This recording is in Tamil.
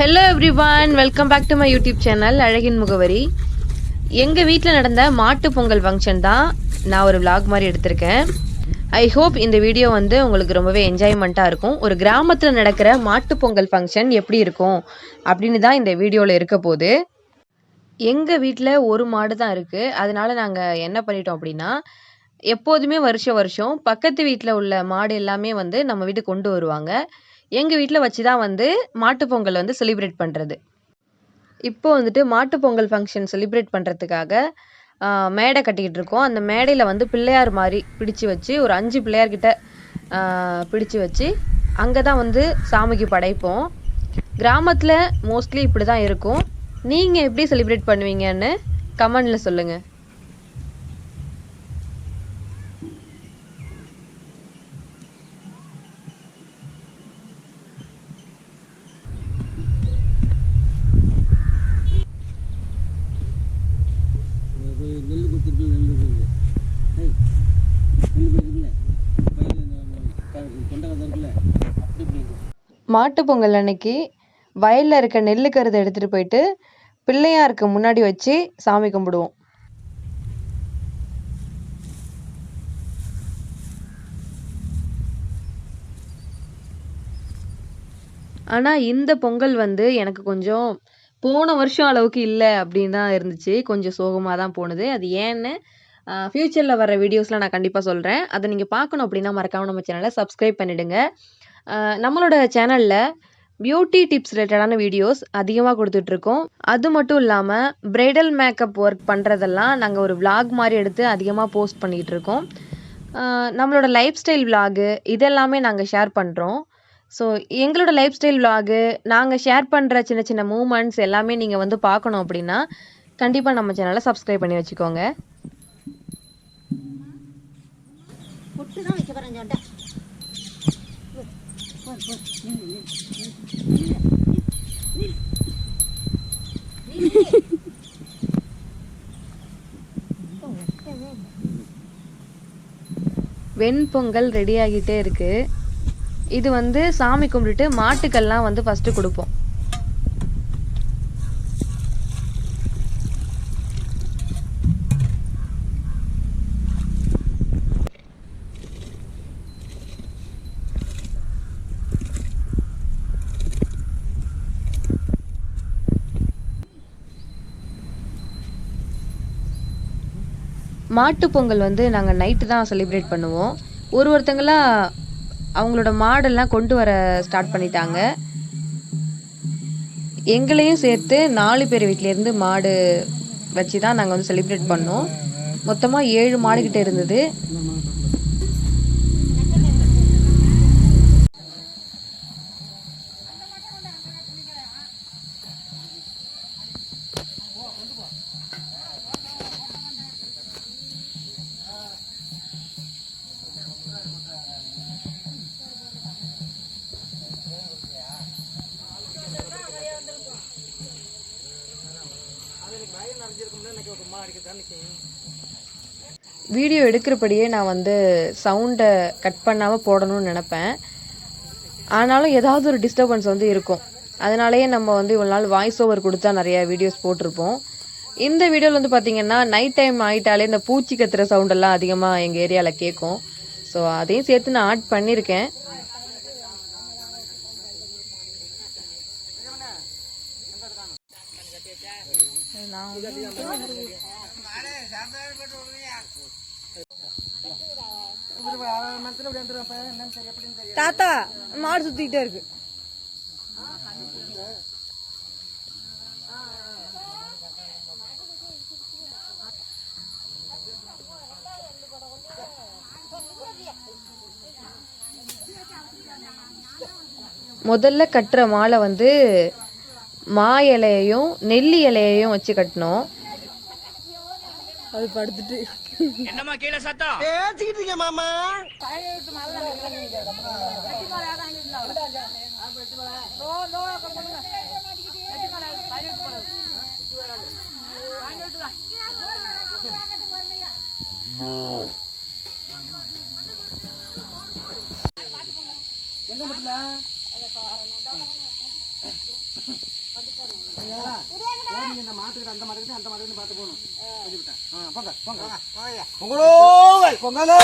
Hello everyone welcome back to my YouTube channel அழகின் முகவரி எங்கள் வீட்டில் நடந்த மாட்டு பொங்கல் ஃபங்க்ஷன் தான் நான் ஒரு vlog மாதிரி எடுத்திருக்கேன். ஐ ஹோப் இந்த வீடியோ வந்து உங்களுக்கு ரொம்பவே என்ஜாய்மெண்ட்டாக இருக்கும். ஒரு கிராமத்தில் நடக்கிற மாட்டு பொங்கல் ஃபங்க்ஷன் எப்படி இருக்கும் அப்படின்னு தான் இந்த வீடியோவில் இருக்க போது எங்கள் வீட்டில் ஒரு மாடு தான் இருக்குது அதனால நாங்கள் என்ன பண்ணிட்டோம் அப்படின்னா எப்போதுமே வருஷம் வருஷம் பக்கத்து வீட்டில் உள்ள மாடு எல்லாமே வந்து நம்ம வீட்டுக்கு கொண்டு வருவாங்க. எங்கள் வீட்டில் வச்சு தான் வந்து மாட்டுப்பொங்கல் வந்து செலிப்ரேட் பண்ணுறது இப்போ வந்துட்டு மாட்டுப்பொங்கல் ஃபங்க்ஷன் செலிப்ரேட் பண்ணுறதுக்காக மேடை கட்டிக்கிட்டு இருக்கோம். அந்த மேடையில் வந்து பிள்ளையார் மாதிரி பிடிச்சு வச்சு ஒரு அஞ்சு பிள்ளையார்கிட்ட பிடிச்சு வச்சு அங்கே தான் வந்து சாமிக்கு படைப்போம். கிராமத்தில் மோஸ்ட்லி இப்படி தான் இருக்கும். நீங்கள் எப்படி செலிப்ரேட் பண்ணுவீங்கன்னு கமெண்டில் சொல்லுங்கள் இது நெல் குத்திருக்கு நெல் இருக்குது ஏய், நெல் இருக்குல்ல பயிர் மாட்டு மாட்டுப் பொங்கல் அன்னைக்கு வயலில் இருக்க நெல்லு கருதை எடுத்துகிட்டு போயிட்டு பிள்ளையாருக்கு முன்னாடி வச்சு சாமி கும்பிடுவோம். ஆனால் இந்த பொங்கல் வந்து எனக்கு கொஞ்சம் போன வருஷம் அளவுக்கு இல்லை அப்படின்னு தான் இருந்துச்சு. கொஞ்சம் சோகமாக தான் போனது. அது ஏன்னு ஃப்யூச்சரில் வர வீடியோஸில் நான் கண்டிப்பாக சொல்கிறேன் அதை நீங்கள் பார்க்கணும் அப்படின்னா மறக்காமல் நம்ம சேனலை சப்ஸ்கிரைப் பண்ணிவிடுங்க நம்மளோட சேனலில் பியூட்டி டிப்ஸ் ரிலேட்டடான வீடியோஸ் அதிகமாக கொடுத்துட்ருக்கோம். அது மட்டும் இல்லாமல் பிரைடல் மேக்கப் ஒர்க் பண்ணுறதெல்லாம் நாங்கள் ஒரு விளாக் மாதிரி எடுத்து அதிகமாக போஸ்ட் பண்ணிகிட்டு இருக்கோம் நம்மளோட லைஃப் ஸ்டைல் விளாகு இதெல்லாமே நாங்கள் ஷேர் பண்ணுறோம் ஸோ எங்களோட லைஃப் ஸ்டைல் விளாகு நாங்கள் ஷேர் பண்ணுற சின்ன சின்ன மூமெண்ட்ஸ் எல்லாமே நீங்கள் வந்து பார்க்கணும் அப்படின்னா கண்டிப்பாக நம்ம சேனலை சப்ஸ்கிரைப் பண்ணி வச்சுக்கோங்க. புட்டு தான் வைக்க போகிறேன் வெண்பொங்கல் ரெடி ஆகிட்டே இருக்கு. இது வந்து சாமி கும்பிட்டுட்டு மாட்டுக்கெல்லாம் வந்து ஃபஸ்ட்டு கொடுப்போம். மாட்டுப் பொங்கல் வந்து நாங்கள் நைட்டு தான் செலிப்ரேட் பண்ணுவோம். ஒரு ஒருத்தங்களா அவங்களோட மாடெல்லாம் கொண்டு வர ஸ்டார்ட் பண்ணிட்டாங்க. எங்களையும் சேர்த்து நாலு பேர் வீட்டிலேருந்து மாடு வச்சு தான் நாங்கள் வந்து செலிப்ரேட் பண்ணோம். மொத்தமாக ஏழு மாடுகிட்ட இருந்தது. வீடியோ எடுக்கிறபடியே நான் வந்து சவுண்டை கட் பண்ணாமல் போடணும்னு நினப்பேன். ஆனாலும் ஏதாவது ஒரு டிஸ்டர்பன்ஸ் வந்து இருக்கும். அதனாலேயே நம்ம வந்து இவ்வளோ நாள் வாய்ஸ் ஓவர் கொடுத்தா நிறைய வீடியோஸ் போட்டிருப்போம். இந்த வீடியோவில் வந்து பார்த்தீங்கன்னா நைட் டைம் ஆயிட்டாலே இந்த பூச்சி கத்துற சவுண்டெல்லாம் அதிகமாக எங்கள் ஏரியாவில் கேட்கும் ஸோ அதையும் சேர்த்து நான் ஆட் பண்ணியிருக்கேன். தாத்தா மாடு சுத்திக்கிட்டே இருக்கு. முதல்ல கட்டுற மாலை வந்து மா இலையையும் நெல்லி இலையையும் வச்சு கட்டினோம். அது படுத்துட்டு. பேசிக்கிட்டு இருக்கேன் மாமா. எங்க மட்டும் இந்த மாட்டுக்கிட்ட அந்த மாட்டுக்கிட்ட அந்த மாட்டுக்கிட்ட பார்த்து போகணும். சொல்லிவிட்டேன். போங்க போங்க. பொங்கலோ பொங்கலோ